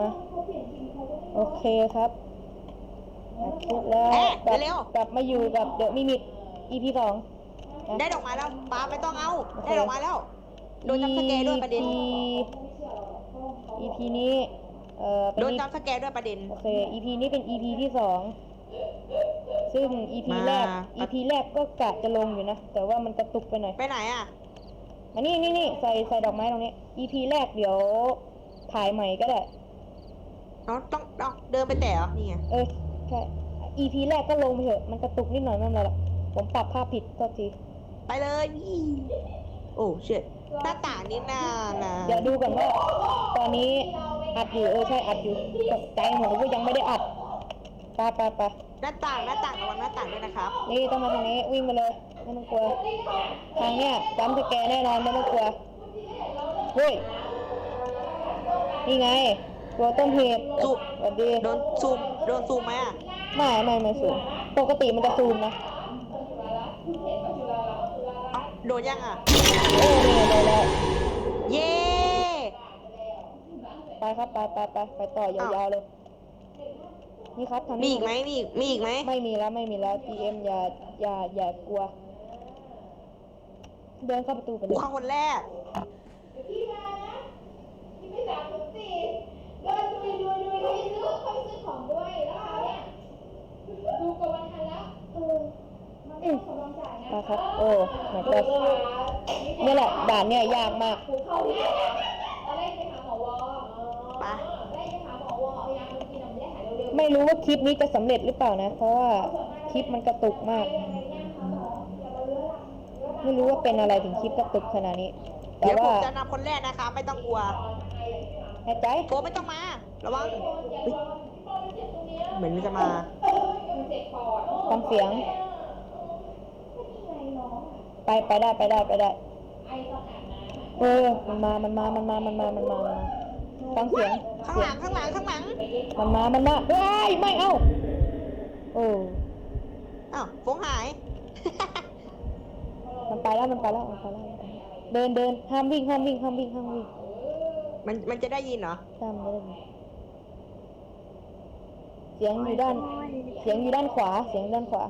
มา โอเคครับอัดคลิปแล้วเอ๊ะกลับเร็ว กลับมาอยู่กับเดอะมิมิก EP สองนะ ได้ดอกไม้แล้วป้าไม่ต้องเอา โอเค ได้ดอกไม้แล้ว โดนจับสแกร์ด้วยประเด็น EP EP นี้ เอ่อเป็นโดน EP จับสแกร์ด้วยประเด็น โอเค EP นี้เป็น EP ที่สอง ซึ่ง EP มาแรก EP แรกก็กะจะลงอยู่นะ แต่ว่ามันกระตุกไปหน่อยไปไหนอะ อันนี้นี่นี่ใส่ใส่ดอกไม้ตรงนี้ EP แรกเดี๋ยวถ่ายใหม่ก็ได้เนาะต้องต้องเดินไปแต่เหรอนี่ไงเออใช่ EP แรกก็ลงไปเถอะ มันกระตุกนิดหน่อยไม่เป็นไรหรอกผมปรับภาพผิดโทษทีไปเลยยี่โอ้เชิดหน้าต่างนี่น่านะเดี๋ยวดูก่อนว่า ตอนนี้อัดอยู่เออใช่อัดอยู่ตกใจหมดว่ายังไม่ได้อัดไปไปไปหน้าต่างหน้าต่างระวังหน้าต่างด้วยนะครับนี่ต้องมาทางนี้วิ่งมาเลยไม่ต้องกลัวทางเนี้ยจำสแกนแน่นอนไม่ต้องกลัวเฮ้ยนี่ไง ตัวต้นเหตุซูมสวัสดีโดนซูมโดนซูมไหมอะไม่ไม่ไม่ซูมปกติมันจะซูมนะเอ้าโดนยังอะ โอ้เนี่ยได้แล้วเย้ไปครับไปไปไปไปต่อยาวๆเลย นี่ครับทางมีนี้อีกไหมมีอีกมีอีกไหมไม่มีแล้วไม่มีแล้ว PM อย่าอย่าอย่ากลัว เดินเข้าประตูไปเลกูยเข้าคนแรก อืมไปครับโอ้ไม่ก็นี่แหละด่านเนี่ยยากมากไปไม่รู้ว่าคลิปนี้จะสำเร็จหรือเปล่านะ เพราะว่าคลิปมันกระตุกมาก ไม่รู้ว่าเป็นอะไรถึงคลิปกระตุกขนาดนี้ แต่เดี๋ยวผมว่าจะนำคนแรกนะคะ ไม่ต้องกลัว แน่ใจโกไม่ต้องมา ระวังเฮ้ยเหมือนมันจะมาฟังเสียง ไปไปได้ไปได้ไปได้ เออ มันมา มันมา มันมา มันมา มันมามันมาฟังเสียง ข้างหลังข้างหลังข้างหลังมันมา มันมาเฮ้ยไม่เอาโอ้อ้าวฟงหาย มันไปแล้ว มันไปแล้วมันไปแล้ว เดินเดินห้ามวิ่งห้ามวิ่งห้ามวิ่งห้ามวิ่ง มันมันจะได้ยินเหรอห้ามไม่ได้ยินเสียงอยู่ด้าน เสียงอยู่ด้านขวา เสียงด้านขวา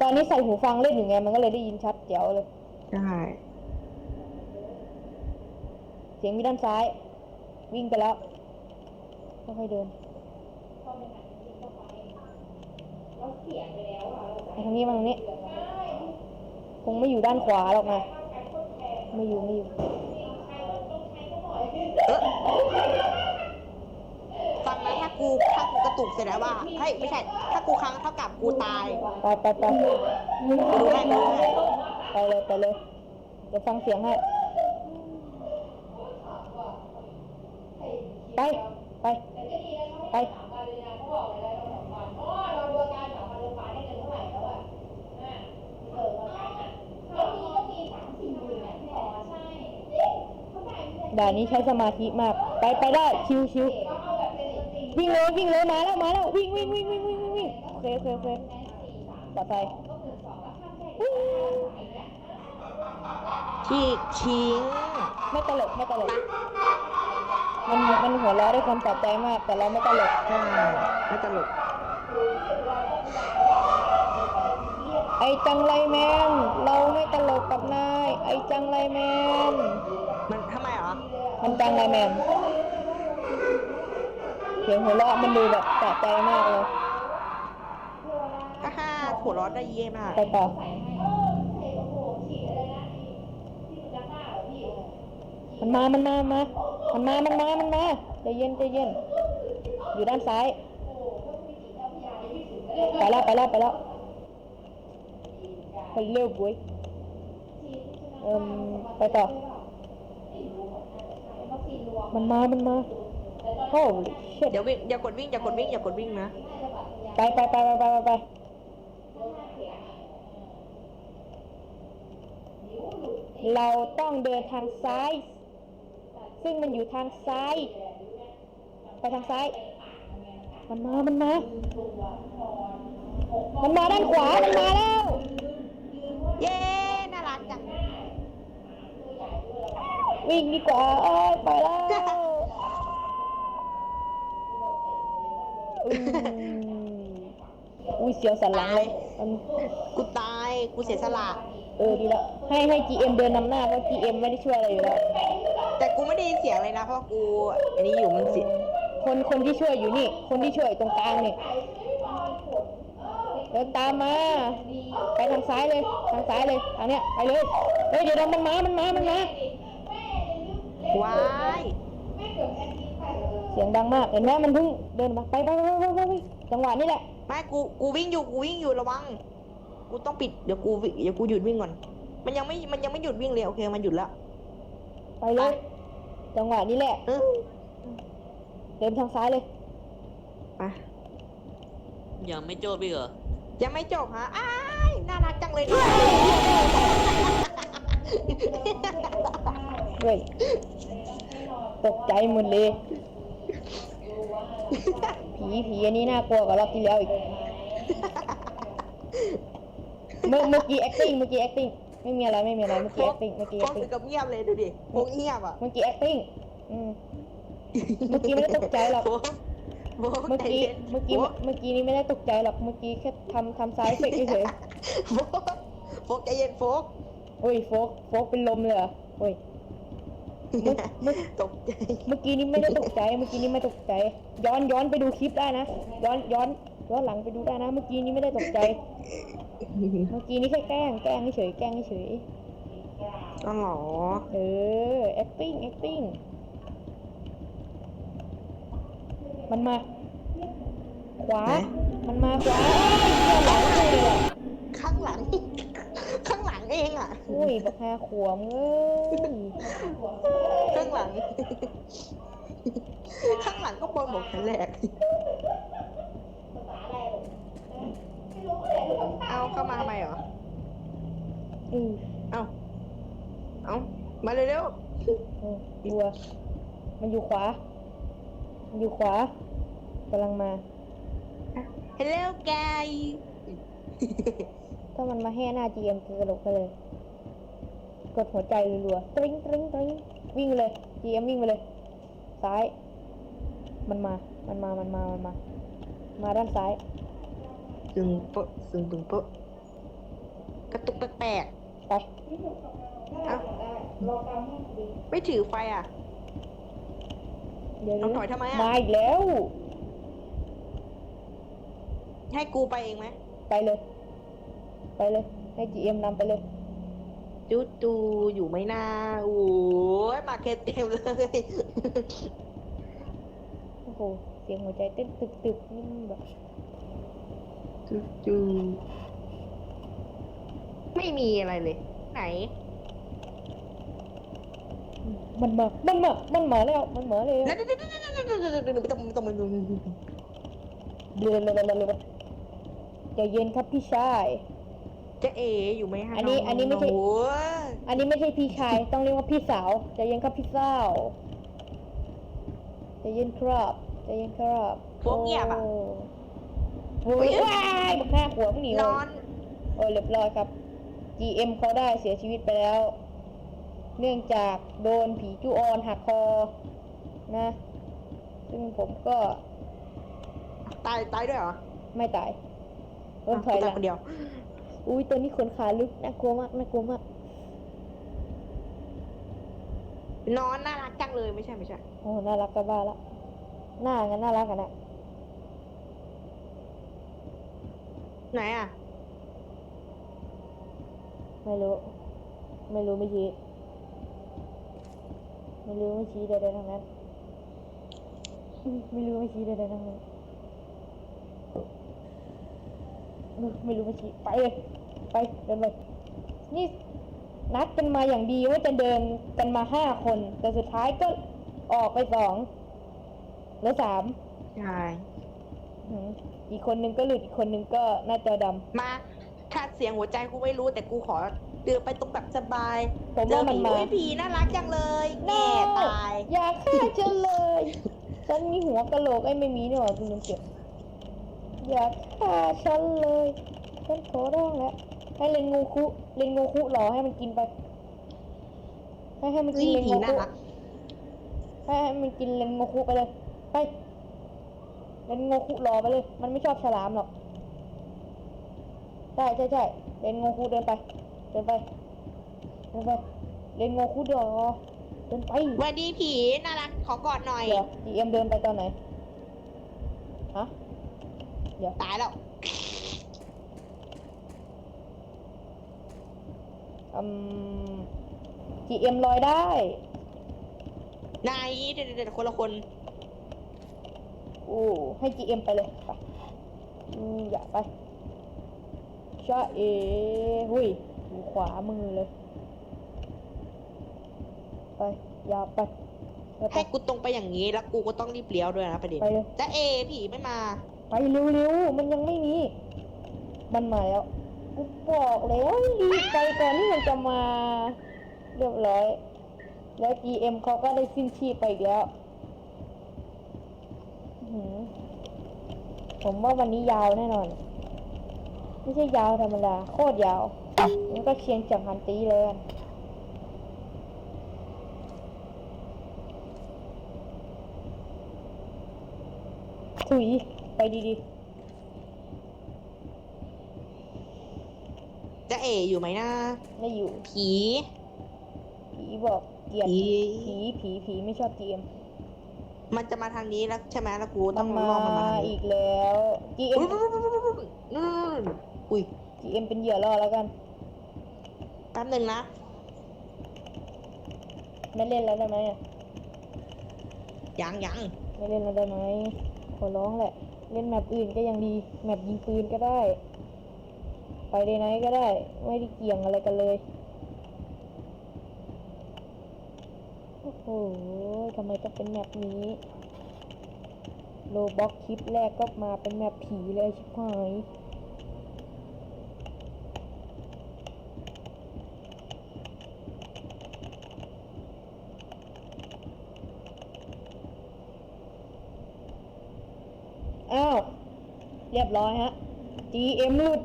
ตอนนี้ใส่หูฟังเล่นอยู่ไง มันก็เลยได้ยินชัดแจ๋วเลย ใช่เสียงมีด้านซ้าย วิ่งไปแล้วค่อยๆเดินมาทางนี้มาทางนี้ คงไม่อยู่ด้านขวาหรอกนะไม่อยู่ไม่อยู่เออ ฟังนะถ้ากูถ้ากูกระตุกเสร็จแล้วว่าเฮ้ยไม่ใช่ ถ้ากูค้างเท่ากับกูตายไปไปไปกูดูให้กูดูให้ไปเลยไปเลยเดี๋ยวฟังเสียงให้ไปไป ด่านนี้ใช้สมาธิมาก ไปไปได้ชิวชิววิ่งเลยวิ่งเลยมาแล้วมาแล้ววิ่งวิ่งวิ่งวิ่งวิ่งวิ่งวิ่งโอเคโอเคโอเคปลอดภัยวิ่งฉีกชิงไม่ตลกไม่ตลกมันมันหัวเราะด้วยความปลอบใจมาก แต่เราไม่ตลกใช่ไม่ตลกไอจังไรแมน เราไม่ตลกกับนาย ไอจังไรแมน มันจังไรแมนเสียงหัวเราะมันดูแบบสะใจมากเลยก็ห้าหัวเร้อนได้เยี่ยมากไปต่อมันมา มันมา มา มันมา มันมา มันมาใจเย็นใจเย็น อยู่ด้านซ้าย ไปแล้วไปแล้วไปแล้วไปเร็วบุ้ยเอิ่มไปต่อ มันมา มันมาโอ้ shit เดี๋ยววิ่งอย่ากดวิ่งอย่ากดวิ่งอย่ากดวิ่งนะไปไปไปไปไปไปไปเราต้องเดินทางซ้าย ซึ่งมันอยู่ทางซ้าย ไปทางซ้าย มันมา มันมา มันมาด้านขวา มันมาแล้ว เย้ น่ารักจัง วิ่งดีกว่าเอ้ยไปแล้วอืมอุ้ยเสียวสันหลังเลยมันกูตาย กูเสียสละ เออดีแล้วให้ให้ GM เดินนำหน้าเพราะ GM ไม่ได้ช่วยอะไรอยู่แล้ว แต่กูไม่ได้ยินเสียงเลยนะ เพราะกูอันนี้อยู่มันเสียคนคนที่ช่วยอยู่นี่ คนที่ช่วยตรงกลางนี่เดินตามมา ไปทางซ้ายเลย ทางซ้ายเลย ทางเนี้ย ไปเลย เฮ้ย เดี๋ยวเดี๋ยวมันมา มันมา มันมา ว้ายเสียงดังมากเห็นไหมมันเพิ่งเดินมาไปไปไปไปไปไปจังหวะนี้แหละไม่กูกูวิ่งอยู่กูวิ่งอยู่ระวัง กูต้องปิดเดี๋ยวกูวิเดี๋ยวกูหยุดวิ่งก่อน มันยังไม่มันยังไม่หยุดวิ่งเลยโอเคมันหยุดแล้วไปเลย จังหวะนี้แหละเออเดินทางซ้ายเลยไปยังไม่จบอีกเหรอยังไม่จบฮะอ้ายน่ารักจังเลย เนี่ยเว้ยตกใจหมดเลย ผีผีอันนี้น่ากลัวกว่ารอบที่แล้วอีก เมื่อเมื่อกี้ acting เมื่อกี้ acting ไม่มีอะไรไม่มีอะไรเมื่อกี้ acting เมื่อกี้โฟก acting ถึงกับเงียบเลยดูดิโฟกเงียบอะเมื่อกี้ acting อืม เมื่อกี้ไม่ได้ตกใจหรอกโฟกโฟกเมื่อใจกี้ย็นเมื่อกี้โฟเมื่อกี้นี้ไม่ได้ตกใจหรอกเมื่อกี้แค่ทำทำซ้ายเฟกเฉยโฟกโฟกใจเย็นโฟก ๆโอ้ยโฟกโฟกเป็นลมเลยเหรอโอ้ยเมื่อ ตกใจเมื่อกี้นี้ไม่ได้ตกใจ เมื่อกี้นี้ไม่ตกใจ ย้อนย้อนไปดูคลิปได้นะ ย้อนย้อนย้อนหลังไปดูได้นะ เมื่อกี้นี้ไม่ได้ตกใจ เมื่อกี้นี้แค่แกล้ง แกล้งเฉยๆแกล้งเฉยอ๋อเหรอๆเออ acting acting มันมา ขวา มันมาขวา ข้างหลัง ข้างหลังเองอะ อุ้ยบักฮาขวมเอ้ยข้างหลัง ข้างหลังก็บอลบอกแต่แรกเอาเข้ามาทำไมเหรอ อือเอาเอามาเร็วเออตัวมันอยู่ขวา มันอยู่ขวากำลังมา ๆ Hello guys ถ้ามันมาแห่หน้า GM จะตลกไปเลย กดหัวใจรัวๆตริ้งตริ้งตริ้งวิ่งไปเลย GM วิ่งไปเลย ซ้าย มันมา มันมา มันมา มันมา มาด้านซ้าย ซึงโปะซึงปึงโปะกระตุกแปลกไปๆเอ้าไม่ถือไฟอะ เดี๋ยวเอาถอยทำไมอะ มาอีกแล้ว ให้กูไปเองไหมไปเลย ไปเลย ให้ GM นำไปเลย จูตูอยู่ไหมนาโอ้ยมาเก็ตเต็มเลยโอ้โห เสียงหัวใจเต้นตึกๆนี่มันแบบจูตูไม่มีอะไรเลย ไหน มันมา มันมา มันมาแล้ว มันมาแล้วแล้วไม่ต้องไม่ต้องมาดูเดือนเลยเลยเลยใจเย็นครับพี่ชาย จะเออยู่ไหมฮะอันนี้อันนี้ไม่ใช่โอ้ยอันนี้ไม่ใช่พี่ชาย ต้องเรียกว่าพี่สาวใจเย็นครับพี่สาวใจเย็นครับใจเย็นครับพวกเงียบอะโโอ้ยว้ายบักหน้าหัวมึงหนีนเลอย น โอ้ยเรียบร้อยครับ GM เขาได้เสียชีวิตไปแล้ว เนื่องจากโดนผีจูออนหักคอ นะ ซึ่งผมก็ตายตายด้วยเหรอไม่ตายโดนถอยหตาลัยงคนเดียว อุ้ยตัวนี้ขนขาลึกน่ากลัวมากน่ากลัวมาก นอนน่ารักจังเลยไม่ใช่ไม่ใช่ โอ้น่ารักกับบ้าละหน้างั้นน่ารักกันนะไหนอะ ไม่รู้ ไม่รู้ไม่ชี้ไม่รู้ไม่ชี้ใดๆทั้งนั้นอืมไม่รู้ไม่ชี้ใดๆทั้งนั้นอืม ไม่รู้ไม่ชี้ไปเลยไปเดินไปนี่นัดกันมาอย่างดีว่าจะเดินกันมาห้าคน แต่สุดท้ายก็ออกไปสองเหลือสามใช่อืมอีกคนนึงก็หลุดอีกคนนึงก็หน้าจอดมาถ้าเสียงหัวใจกูไม่รู้แต่กูขอเดินไปตรงแบบสบายำผมเจอว่ามันผีมาโอ้ยผีน่ารักจังเลยแง่ตาย อยากฆ่าฉันเลย ฉันมีหัวกะโหลกไอ้ยไม่มีนี่หว่าคุณลุงเก็บ อยากฆ่าฉันเลยฉันขอร้องแล้วให้เลนงูคุเลนงูคุหรอให้มันกินไป ให้ให้มันกินนี่เลนผีงูน่าคุรักให้ให้มันกินเลนงูคุไปเลยไปเล่นโงคุรอไปเลย มันไม่ชอบฉลามหรอกใช่ใช่ใช่เล่นโงคุเดินไปเดินไปเดินไปเล่นโงคุรอเดินไปสวัสดีผีน่ารักขอกอดหน่อยเดี๋ยว GM เดินไปตอนไหนฮะ ตายแล้วอืม GM ลอยได้ นายเด็ดๆคนละคนโอ้ให้ GM ไปเลยไปอืมอย่าไปชาเอหุยอยู่ขวามือเลย ไป อย่าไปไปไป ให้กูตรงไปอย่างนี้แล้วกูก็ต้องรีบเลี้ยวด้วยนะประเด็นไปเลย จะเอผีไม่มา ไปเร็วๆ มันยังไม่มี มันมาแล้วกูบอกแล้วรีบไปก่อนที่มันจะมา เรียบร้อย แล้ว GM เขาก็ได้สิ้นชีพไปอีกแล้วผมว่าวันนี้ยาวแน่นอน ไม่ใช่ยาวธรรมดา โคตรยาวงั้นก็เชียงจากฮันตีเลยถุย ไปดีจะเออยู่ไหมนะๆ ไม่อยู่ ผีผีบอกเกลียดผีผีผีผีไม่ชอบ GM มันจะมาทางนี้แล้วใช่ไหมแล้วกูมัต้อนงมาล่อมันมาทางนี้อีกแล้ว GM นู่นอุ้ย GM เป็นเหยื่อล่อแล้วกัน แป๊บหนึ่งนะ ไม่เล่นแล้วได้ไหมอะยังยังไม่เล่นแล้วได้ไหมขอร้องแหละ เล่นแมปอื่นก็ยังดี แมปยิงปืนก็ได้ ไปเดไหนก็ได้ ไม่ได้เกี่ยงอะไรกันเลย โอ้โหทำไมต้องเป็นแมปนี้โลบ็อกคลิปแรกก็มาเป็นแมปผีเลยชิบหาย อ้าว เรียบร้อยฮะ GM หลุด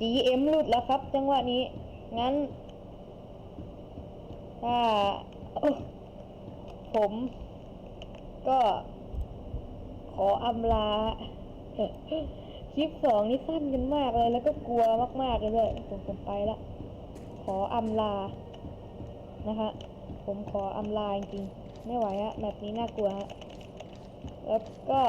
GM หลุดแล้วครับ จังหวะนี้ งั้น ถ้าผม ก็ ขออำลา คลิปสองนี่สั้นกันมากเลย แล้วก็กลัวมากๆเลยด้วยผมผมไปละ ขออำลา นะคะ ผมขออำลาจริงๆ ไม่ไหวฮะแบบนี้น่ากลัวฮะ แล้วก็